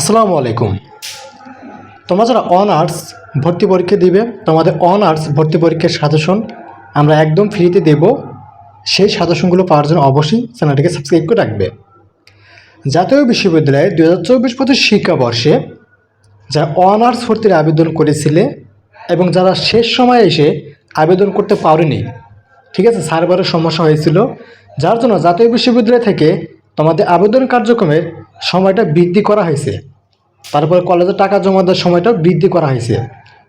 আসসালামু আলাইকুম। তোমরা যারা অনার্স ভর্তি পরীক্ষা দিবে, তোমাদের অনার্স ভর্তি পরীক্ষার সাজেশন আমরা একদম ফ্রিতে দেব। সেই সাজেশনগুলো পাওয়ার জন্য অবশ্যই চ্যানেলটিকে সাবস্ক্রাইব করে রাখবে। জাতীয় বিশ্ববিদ্যালয়ে দু হাজার চব্বিশ পঁচিশ শিক্ষাবর্ষে যারা অনার্স ভর্তির আবেদন করেছিলে এবং যারা শেষ সময়ে এসে আবেদন করতে পারেনি, ঠিক আছে, সার্ভারের সমস্যা হয়েছিল, যার জন্য জাতীয় বিশ্ববিদ্যালয় থেকে তোমাদের আবেদন কার্যক্রমের সময়টা বৃদ্ধি করা হয়েছে। তারপরে কলেজে টাকা জমা দেওয়ার সময়টা বৃদ্ধি করা হয়েছে।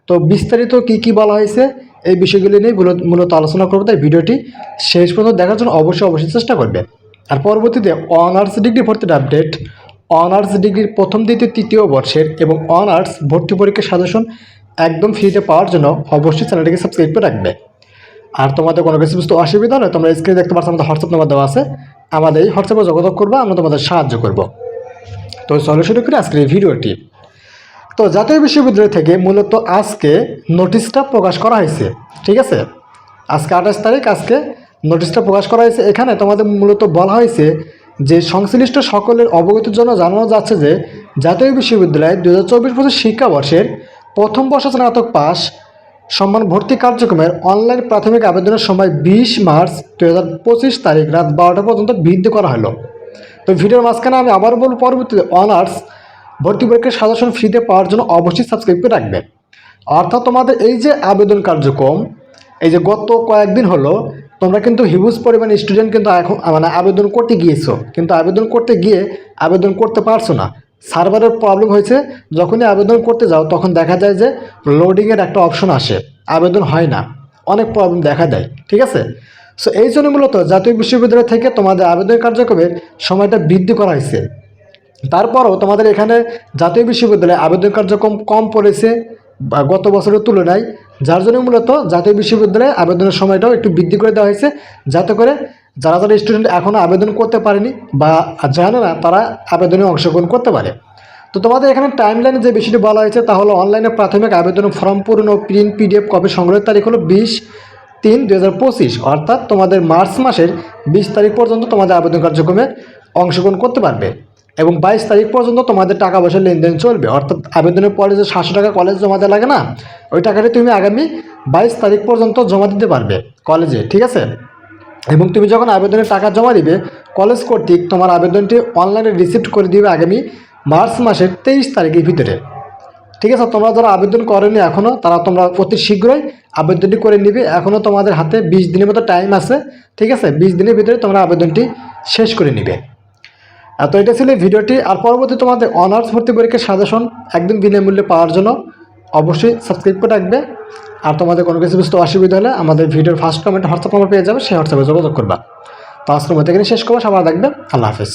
তো বিস্তারিত কি কি বলা হয়েছে, এই বিষয়গুলি নিয়ে মূলত- আলোচনা করব, তাই ভিডিওটি শেষ পর্যন্ত দেখার জন্য অবশ্যই অবশ্যই চেষ্টা করবে আর পরবর্তীতে অনার্স ডিগ্রি ভর্তির আপডেট। অনার্স ডিগ্রির প্রথম, দ্বিতীয়, তৃতীয় বর্ষের এবং অনার্স ভর্তি পরীক্ষার সাজেশন একদম ফ্রিতে পাওয়ার জন্য অবশ্যই চ্যানেলটিকে সাবস্ক্রাইব করে রাখবে। আর তোমাদের কোনো কিছু বুঝতে অসুবিধা হলে তোমরা স্ক্রিনে দেখতে পাচ্ছ আমাদের হোয়াটসঅ্যাপ নাম্বার দেওয়া আছে। আমাদের এই হোয়াটসঅ্যাপে যোগাযোগ করব, আমরা তোমাদের সাহায্য করব। তো চলো শুরু করি আজকের এই ভিডিওটি। তো জাতীয় বিশ্ববিদ্যালয় থেকে মূলত আজকে নোটিশটা প্রকাশ করা হয়েছে, ঠিক আছে? আজকে আঠাশ তারিখ, আজকে নোটিশটা প্রকাশ করা হয়েছে। এখানে তোমাদের মূলত বলা হয়েছে যে সংশ্লিষ্ট সকলের অবগতির জন্য জানানো যাচ্ছে যে জাতীয় বিশ্ববিদ্যালয় দু হাজার চব্বিশ পঁচিশ শিক্ষাবর্ষের প্রথম বর্ষ স্নাতক পাস সম্মান ভর্তি কার্যক্রমের অনলাইন প্রাথমিক আবেদনের সময় বিশ মার্চ দু হাজার পঁচিশ তারিখ রাত বারোটা পর্যন্ত বৃদ্ধি করা হলো। তো ভিডিওর মাঝখানে আমি আবার বলব, পরবর্তীতে অনার্স ভর্তি পরীক্ষার সাজেশন ফ্রিতে পাওয়ার জন্য অবশ্যই সাবস্ক্রাইব করে রাখবে। অর্থাৎ তোমাদের এই যে আবেদন কার্যক্রম, এই যে গত কয়েকদিন হলো, তোমরা কিন্তু হিউজ পরিমাণে স্টুডেন্ট কিন্তু এখন মানে আবেদন করতে গিয়েছো। কিন্তু আবেদন করতে গিয়ে আবেদন করতে পারছ না। সার্ভারের প্রবলেম হয়েছে, যখনই আবেদন করতে যাও, তখন দেখা যায় যে লোডিংয়ের একটা অপশন আসে। আবেদন হয় না। অনেক প্রবলেম দেখা দেয়, ঠিক আছে? সো এই জন্য মূলত জাতীয় বিশ্ববিদ্যালয় থেকে তোমাদের আবেদন কার্যক্রমের সময়টা বৃদ্ধি করা হয়েছে। তারপরও তোমাদের এখানে জাতীয় বিশ্ববিদ্যালয়ে আবেদন কার্যক্রম কম পড়েছে গত বছরের তুলনায়, যার জন্য মূলত জাতীয় বিশ্ববিদ্যালয়ে আবেদনের সময়টাও একটু বৃদ্ধি করে দেওয়া হয়েছে, যাতে করে যারা যারা স্টুডেন্ট এখনও আবেদন করতে পারেনি বা জানে না তারা আবেদনে অংশগ্রহণ করতে পারে। তো তোমাদের এখানে টাইমলাইনে যে বিষয়টি বলা হয়েছে তা হলো অনলাইনে প্রাথমিক আবেদন ফর্ম পূরণ ও প্রিন্ট পিডিএফ কপি সংগ্রহের তারিখ হলো বিশ তিন দু হাজার পঁচিশ, অর্থাৎ তোমাদের মার্চ মাসের বিশ তারিখ পর্যন্ত তোমাদের আবেদন কার্যক্রমে অংশগ্রহণ করতে পারবে এবং বাইশ তারিখ পর্যন্ত তোমাদের টাকা পয়সার লেনদেন চলবে। অর্থাৎ আবেদনের পরে যে সাতশো টাকা কলেজ জমা দেওয়া লাগে না, ওই টাকাটি তুমি আগামী বাইশ তারিখ পর্যন্ত জমা দিতে পারবে কলেজে ঠিক আছে? এবং তুমি যখন আবেদনের টাকা জমা দিবে কলেজ কর্তৃক তোমার আবেদনটি অনলাইনে রিসিপ্ট করে দিবে আগামী মার্চ মাসের তেইশ তারিখের ভিতরে। ঠিক আছে, তোমরা যারা আবেদন করেনি এখনও তারা তোমরা অতি শীঘ্রই আবেদনটি করে নিবে। এখনও তোমাদের হাতে বিশ দিনের মতো টাইম আছে, ঠিক আছে? বিশ দিনের ভিতরে তোমরা আবেদনটি শেষ করে নিবে। তো এটা ছিল ভিডিওটি। আর পরবর্তী তোমাদের অনার্স ভর্তি পরীক্ষার সাজেশন একদম বিনামূল্যে পাওয়ার জন্য অবশ্যই সাবস্ক্রাইব করে রাখবে। আর তোমাদের কোনো কিছু বুঝতে অসুবিধা হলে আমাদের ভিডিওর ফার্স্ট কমেন্ট হোয়াটসঅ্যাপ নাম্বার পেয়ে যাবে, সেই হোয়াটসঅ্যাপে যোগাযোগ করবা। তো আজকের মধ্যে এখানে শেষ করব সবার দেখবে। আল্লাহ হাফেজ।